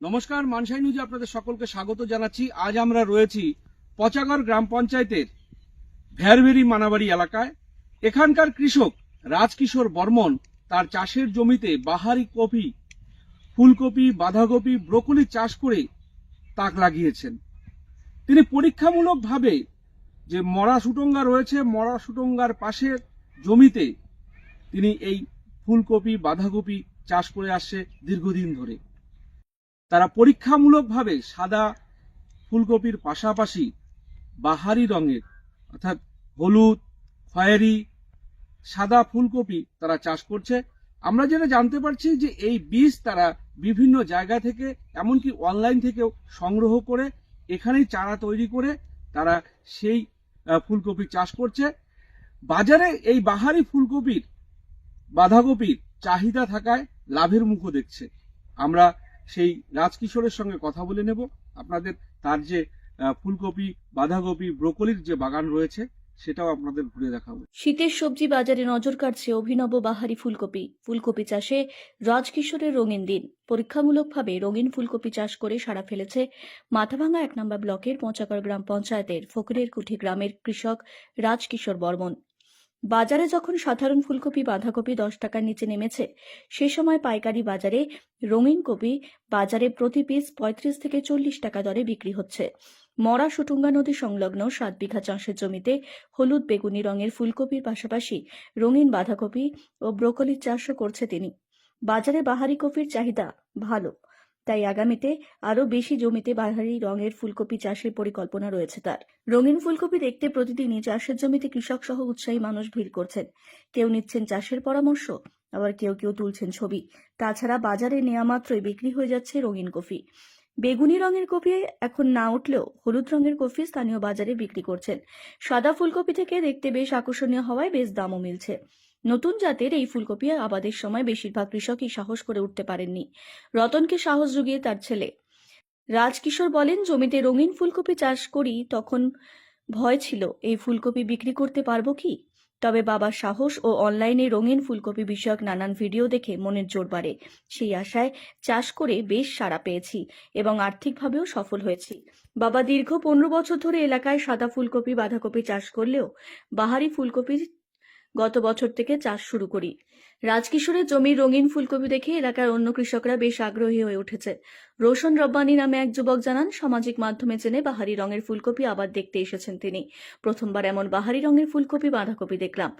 নমস্কার, মানসাই নিউজে আপনাদের সকলকে স্বাগত জানাচ্ছি। আজ আমরা রয়েছি পচাগড় গ্রাম পঞ্চায়েতের ভ্যারভেরি মানাবাড়ি এলাকায়। এখানকার কৃষক রাজকিশোর বর্মন তার চাষের জমিতে বাহারি কপি, ফুলকপি, বাঁধাকপি, ব্রোকলি চাষ করে তাক লাগিয়েছেন। তিনি পরীক্ষামূলকভাবে যে মরা সুটঙ্গা রয়েছে, মরা সুটঙ্গার পাশের জমিতে তিনি এই ফুলকপি, বাঁধাকপি চাষ করে আসছে দীর্ঘদিন ধরে। তারা পরীক্ষামূলকভাবে সাদা ফুলকপির পাশাপাশি বাহারি রঙের, অর্থাৎ হলুদ, খয়েরি, সাদা ফুলকপি তারা চাষ করছে। আমরা যেটা জানতে পারছি যে এই বীজ তারা বিভিন্ন জায়গা থেকে, এমনকি অনলাইন থেকেও সংগ্রহ করে, এখানেই চারা তৈরি করে তারা সেই ফুলকপি চাষ করছে। বাজারে এই বাহারি ফুলকপির, বাঁধাকপির চাহিদা থাকায় লাভের মুখও দেখছে। আমরা সেই রাজকিশোরের সঙ্গে কথা বলে নেব। আপনাদের তার যে ফুলকপি, বাঁধাকপি, ব্রোকলির যে বাগান রয়েছে, সেটাও আপনাদের ঘুরে দেখাবো। শীতের সবজি বাজারে নজর কাটছে অভিনব বাহারি ফুলকপি। ফুলকপি চাষে রাজকিশোরের রঙিন দিন। পরীক্ষামূলকভাবে রঙিন ফুলকপি চাষ করে সাড়া ফেলেছে মাথাভাঙ্গা এক নম্বর ব্লকের পঞ্চাগড় গ্রাম পঞ্চায়েতের ফকিরের কুঠি গ্রামের কৃষক রাজকিশোর বর্মন। বাজারে যখন সাধারণ ফুলকপি, বাঁধাকপি দশ টাকার নিচে নেমেছে, সে সময় পাইকারি বাজারে রঙিন কপি বাজারে প্রতি পিস পঁয়ত্রিশ থেকে চল্লিশ টাকা দরে বিক্রি হচ্ছে। মরা সুটুঙ্গা নদী সংলগ্ন সাত বিঘা চাষের জমিতে হলুদ, বেগুনি রঙের ফুলকপির পাশাপাশি রঙিন বাঁধাকপি ও ব্রোকলির চাষও করছে তিনি। বাজারে বাহারি কপির চাহিদা ভালো। তাই আগামীতে আরও বেশি জমিতে বাহারি রঙের ফুলকপি চাষের পরিকল্পনা রয়েছে তার। রঙিন ফুলকপি দেখতে প্রতিদিনই চাষের জমিতে কৃষক সহ উৎসাহী মানুষ ভিড় করছেন। কেউ নিচ্ছেন চাষের পরামর্শ, আবার কেউ কেউ তুলছেন ছবি। তাছাড়া বাজারে নেওয়া মাত্রই বিক্রি হয়ে যাচ্ছে রঙিন কফি। বেগুনি রঙের কপি এখন না উঠলেও হলুদ রঙের কফি স্থানীয় বাজারে বিক্রি করছেন। সাদা ফুলকপি থেকে দেখতে বেশ আকর্ষণীয় হওয়ায় বেশ দামও মিলছে। নতুন জাতের এই ফুলকপি আবাদের সময় বেশিরভাগ কৃষকই সাহস করে উঠতে পারেননি। রতনকে সাহস জুগিয়ে তার ছেলে। রাজকিশোর বলেন, জমিতে রঙিন ফুলকপি চাষ করি তখন ভয় ছিল। এই ফুলকপি বিক্রি করতে পারব কি? তবে বাবার সাহস ও অনলাইনে রঙিন ফুলকপি বিষয়ক নানান ভিডিও দেখে মনের জোর বাড়ে। সেই আশায় চাষ করে বেশ সাড়া পেয়েছি এবং আর্থিকভাবেও সফল হয়েছি। বাবা দীর্ঘ পনেরো বছর ধরে এলাকায় সাদা ফুলকপি, বাঁধাকপি চাষ করলেও বাহারি ফুলকপির গত বছর থেকে চাষ শুরু করি। রাজকিশোরের জমির রঙিন ফুলকপি দেখে এলাকার অন্য কৃষকরা বেশ আগ্রহী হয়ে উঠেছে। রোশন রব্বানি নামে এক যুবক জানান, সামাজিক মাধ্যমে জেনে বাহারি রঙের ফুলকপি আবার দেখতে এসেছেন তিনি। প্রথমবার এমন বাহারি রঙের ফুলকপি, বাঁধাকপি দেখলাম।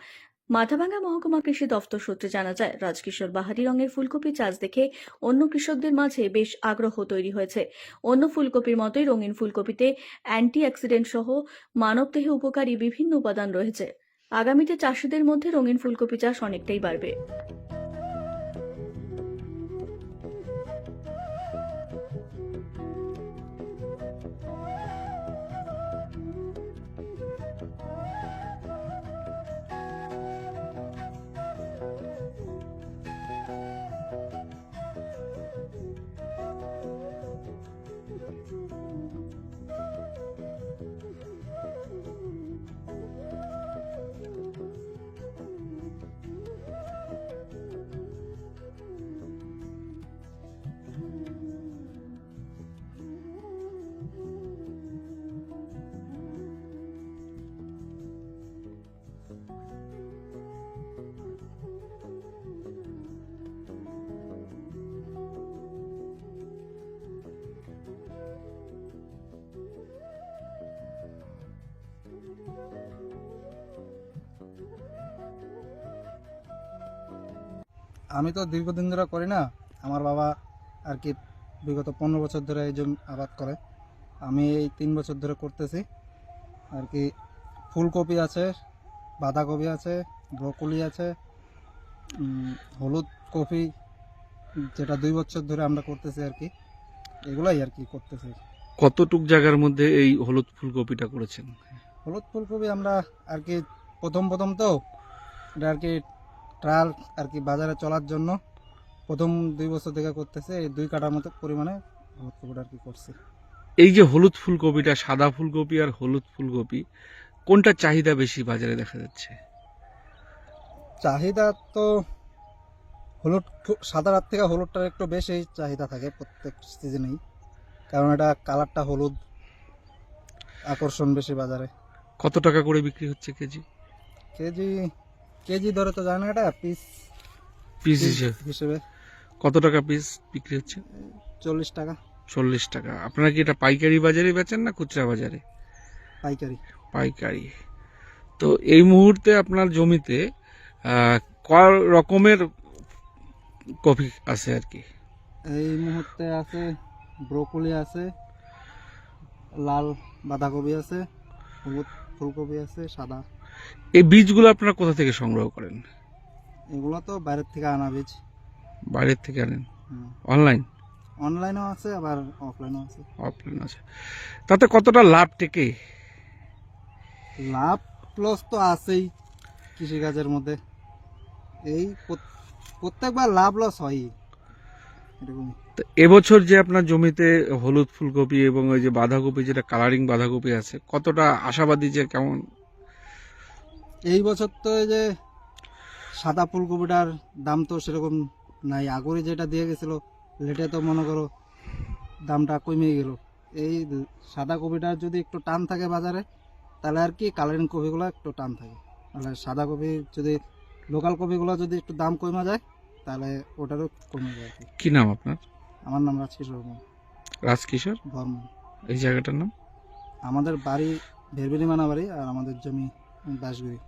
মাথাভাঙ্গা মহকুমা কৃষি দফতর সূত্রে জানা যায়, রাজকিশোর বাহারি রঙের ফুলকপি চাষ দেখে অন্য কৃষকদের মাঝে বেশ আগ্রহ তৈরি হয়েছে। অন্য ফুলকপির মতোই রঙিন ফুলকপিতে অ্যান্টি অক্সিডেন্ট সহ মানবদেহে উপকারী বিভিন্ন উপাদান রয়েছে। আগামীতে চাষিদের মধ্যে রঙিন ফুলকপি চাষ অনেকটাই বাড়বে। আমি তো দীর্ঘদিন ধরে করি না আমার বাবা আর কি বিগত পনেরো বছর ধরে এই জন্য আবাদ করে। আমি এই তিন বছর ধরে করতেছি। আর কি ফুলকপি আছে বাঁধাকপি আছে ব্রকলি আছে হলুদ কপি যেটা দুই বছর ধরে আমরা করতেছি আর কি। এগুলাই আর কি করতেছি। কতটুক জায়গার মধ্যে এই হলুদ ফুলকপিটা করেছেন? হলুদ ফুলকপি আমরা আর কি প্রথম প্রথম তো এটা আর কি ট্রায়াল আর কি বাজারে চলার জন্য প্রথম দুই বছর থেকে করতেছে এই দুই কাটার মতো পরিমাণে হলুদ আর কি করছে। এই যে হলুদ ফুলকপিটা সাদা ফুলকপি আর হলুদ ফুলকপি কোনটা চাহিদা বেশি বাজারে দেখা যাচ্ছে? চাহিদা তো হলুদ সাদা সাদার থেকে হলুদটার একটু বেশি চাহিদা থাকে প্রত্যেক সিজনেই কারণ এটা কালারটা হলুদ আকর্ষণ বেশি বাজারে। কত টাকা করে বিক্রি হচ্ছে কেজি? কেজি কেজি ধরে তো জানেন এটা পিস পিস হিসেবে। কত টাকা পিস বিক্রি হচ্ছে? চল্লিশ টাকা। চল্লিশ টাকা। আপনারা কি এটা পাইকারি বাজারে বেচেন না খুচরা বাজারে? পাইকারি। পাইকারি। তো এই মুহূর্তে আপনার জমিতে ক রকমের কফি আছে আর কি? এই মুহূর্তে আছে ব্রোকলি আছে লাল বাঁধাকপি আছে হলুদ ফুলকপি আছে সাদা। এই বীজগুলো আপনারা কোথা থেকে সংগ্রহ করেন? এগুলো তো বাইরের থেকে আনা বীজ। বাইরের থেকে আনেন? অনলাইন? অনলাইনেও আছে আবার অফলাইনেও আছে। অফলাইন আছে। তাতে কতটা লাভ টেকে? লাভ লস তো আছেই কৃষিকাজের মধ্যে। এই প্রত্যেকবার লাভ লস হয়ই। তো এবছর যে আপনার জমিতে হলুদ ফুলকপি এবং ওই যে বাঁধাকপি যেটা কালারিং বাঁধাকপি আছে কতটা আশাবাদী যে কেমন এই বছর তো এই যে সাদা ফুলকপিটার দাম তো সেরকম নাই। আগরে যেটা দিয়ে গেছিল লেটে তো মনে করো দামটা কমে গেল। এই সাদা কপিটার যদি একটু টান থাকে বাজারে তাহলে আর কি কালারিং কপিগুলো একটু টান থাকে। তাহলে সাদা কপি যদি লোকাল কপিগুলো যদি একটু দাম কমে যায় তাহলে ওটারও কমে যায় আর কি। নাম আপনার? আমার নাম রাজকিশ বর্মন। রাজকিশোর? বর্মন। এই জায়গাটার নাম? আমাদের বাড়ি ভেরবেলি মানা বাড়ি আর আমাদের জমি বাঁশগুড়ি।